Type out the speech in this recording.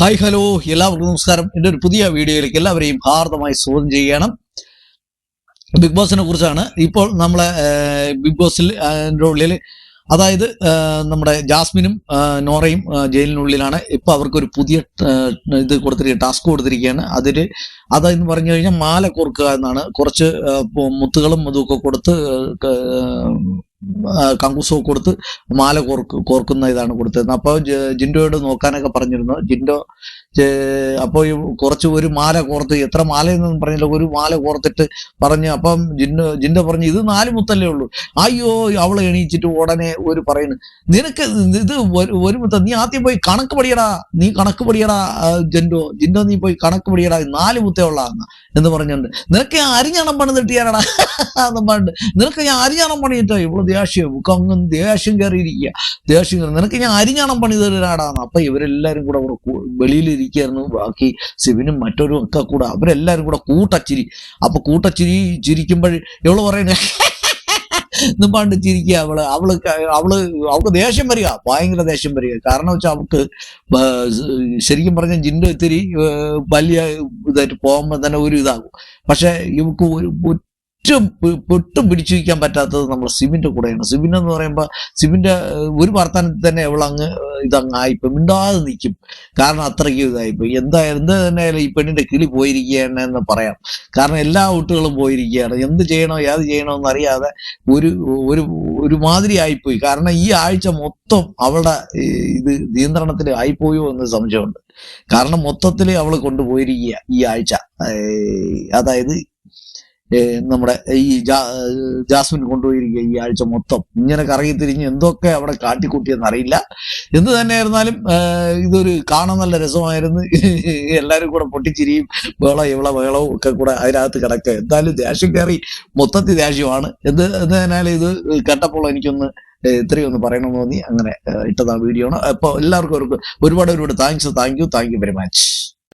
Hi hello. എല്ലാവർക്കും നമസ്കാരം. എന്റെ ഒരു പുതിയ വീഡിയോയിലേക്ക് എല്ലാവരെയും ഹാർദമായി സ്വാഗതം ചെയ്യണം ബിഗ് ബോസിനെ കുറിച്ചാണ്. ഇപ്പോൾ നമ്മളെ ബിഗ് ബോസിൽ ഉള്ളിൽ അതായത് നമ്മുടെ ജാസ്മിനും നോറയും ജയിലിനുള്ളിലാണ് ഇപ്പോൾ അവർക്കൊരു പുതിയ ഇത് കൊടുത്തിരിക്കുക ടാസ്ക് കൊടുത്തിരിക്കുകയാണ്. അതിൽ അതെന്ന് പറഞ്ഞു കഴിഞ്ഞാൽ മാല കോർക്കുക എന്നാണ്. കുറച്ച് മുത്തുകളും ഇതുമൊക്കെ കൊടുത്ത് ഏഹ്, കൊടുത്ത് മാല കോർക്ക് കോർക്കുന്ന ഇതാണ് കൊടുത്തത്. അപ്പോൾ ജിൻഡോയോട് നോക്കാനൊക്കെ പറഞ്ഞിരുന്നു. ജിൻഡോ അപ്പോൾ ഈ കുറച്ച് ഒരു മാല കോർത്ത് എത്ര മാലയെന്നൊന്നും പറഞ്ഞില്ല. ഒരു മാല കോർത്തിട്ട് പറഞ്ഞു അപ്പം ജിൻഡോ ജിൻഡോ പറഞ്ഞു ഇത് നാല് മുത്തല്ലേ ഉള്ളൂ. അയ്യോ അവൾ എണീച്ചിട്ട് ഉടനെ ഒരു പറയുന്നു. നിനക്ക് ഇത് ഒരു- മുത്ത നീ ആദ്യം പോയി കണക്ക് പഠിയടാ. നീ കണക്ക് പഠിയടാ ജിൻഡോ. ജിൻഡോ നീ പോയി കണക്ക് പഠിയടാ. നാല് മുത്തേ ഉള്ള എന്ന്. പറഞ്ഞുണ്ട് നിനക്ക് അരിഞ്ഞണം പണി തെട്ടിയാലടാ എന്ന് പറഞ്ഞിട്ട് നിനക്ക് ഞാൻ അരിഞ്ഞണം പണിയിട്ടോ ഇവൾ ദേഷ്യം അങ്ങ് ദേഷ്യം കയറിയിരിക്കുക ദേഷ്യം കയറി നിനക്ക് ഞാൻ അരിഞ്ഞാണം പണി തരാടാന്ന് അപ്പൊ ഇവരെല്ലാരും കൂടെ അവിടെ വെളിയിലിരിക്കായിരുന്നു. ബാക്കി സിവിനും മറ്റൊരു ഒക്കെ കൂടെ അവരെല്ലാരും കൂടെ കൂട്ടച്ചിരി. അപ്പൊ കൂട്ടച്ചിരി ചിരിക്കുമ്പോൾ ഇവൾ പറയുന്നത് എന്നും പണ്ട് ചിരിക്കുക അവൾ. അവൾ അവൾ അവൾക്ക് ദേഷ്യം വരിക. ഭയങ്കര ദേഷ്യം വരിക. കാരണം വെച്ചാൽ അവൾക്ക് ശരിക്കും പറഞ്ഞ ജിന്റെ ഇത്തിരി വലിയ ഇതായിട്ട് പോകുമ്പോൾ തന്നെ ഒരു ഇതാകും. പക്ഷെ ഇവക്ക് ഒരു ഒറ്റും ഒട്ടും പിടിച്ചു വയ്ക്കാൻ പറ്റാത്തത് നമ്മൾ സിബിന്റെ കൂടെയാണ്. സിബിൻ എന്ന് പറയുമ്പോൾ സിബിന്റെ ഒരു വർത്തമാനത്തിൽ തന്നെ അവൾ ഇതങ്ങ് ആയിപ്പോയി മിണ്ടാതെ നിൽക്കും കാരണം അത്രയ്ക്കും ഇതായിപ്പോയി എന്താ എന്ത് തന്നെ ആയാലും ഈ പെണ്ണിന്റെ കിളി പോയിരിക്കുകയാണ് എന്ന് പറയാം. കാരണം എല്ലാ ഔട്ടുകളും പോയിരിക്കുകയാണ്. എന്ത് ചെയ്യണോ ഏത് ചെയ്യണോ എന്നറിയാതെ ഒരു ഒരു ഒരു മാതിരി ആയിപ്പോയി. കാരണം ഈ ആഴ്ച മൊത്തം അവളുടെ ഇത് നിയന്ത്രണത്തിൽ ആയിപ്പോയോ എന്ന് സംശയമുണ്ട്. കാരണം മൊത്തത്തിൽ അവൾ കൊണ്ടുപോയിരിക്കുക ഈ ആഴ്ച. അതായത് നമ്മുടെ ഈ ജാസ്മിൻ കൊണ്ടുപോയിരിക്കുക ഈ ആഴ്ച മൊത്തം. ഇങ്ങനെ കറങ്ങി തിരിഞ്ഞ് എന്തൊക്കെ അവിടെ കാട്ടിക്കൂട്ടിയെന്ന് അറിയില്ല. എന്ത് തന്നെ ആയിരുന്നാലും ഇതൊരു കാണാൻ നല്ല രസമായിരുന്നു. എല്ലാവരും കൂടെ പൊട്ടിച്ചിരിയും വേള ഇവള വേളവും ഒക്കെ കൂടെ അതിനകത്ത് കിടക്കുക. എന്തായാലും ദേഷ്യം കയറി മൊത്തത്തിൽ ദേഷ്യമാണ്. എന്ത് എന്തായാലും ഇത് കേട്ടപ്പോൾ എനിക്കൊന്ന് ഇത്രയും ഒന്ന് പറയണമെന്ന് തോന്നി. അങ്ങനെ ഇട്ടതാണ് വീഡിയോ ആണ്. അപ്പോൾ എല്ലാവർക്കും ഒരുപാട് ഒരുപാട് thanks thank you thank you very much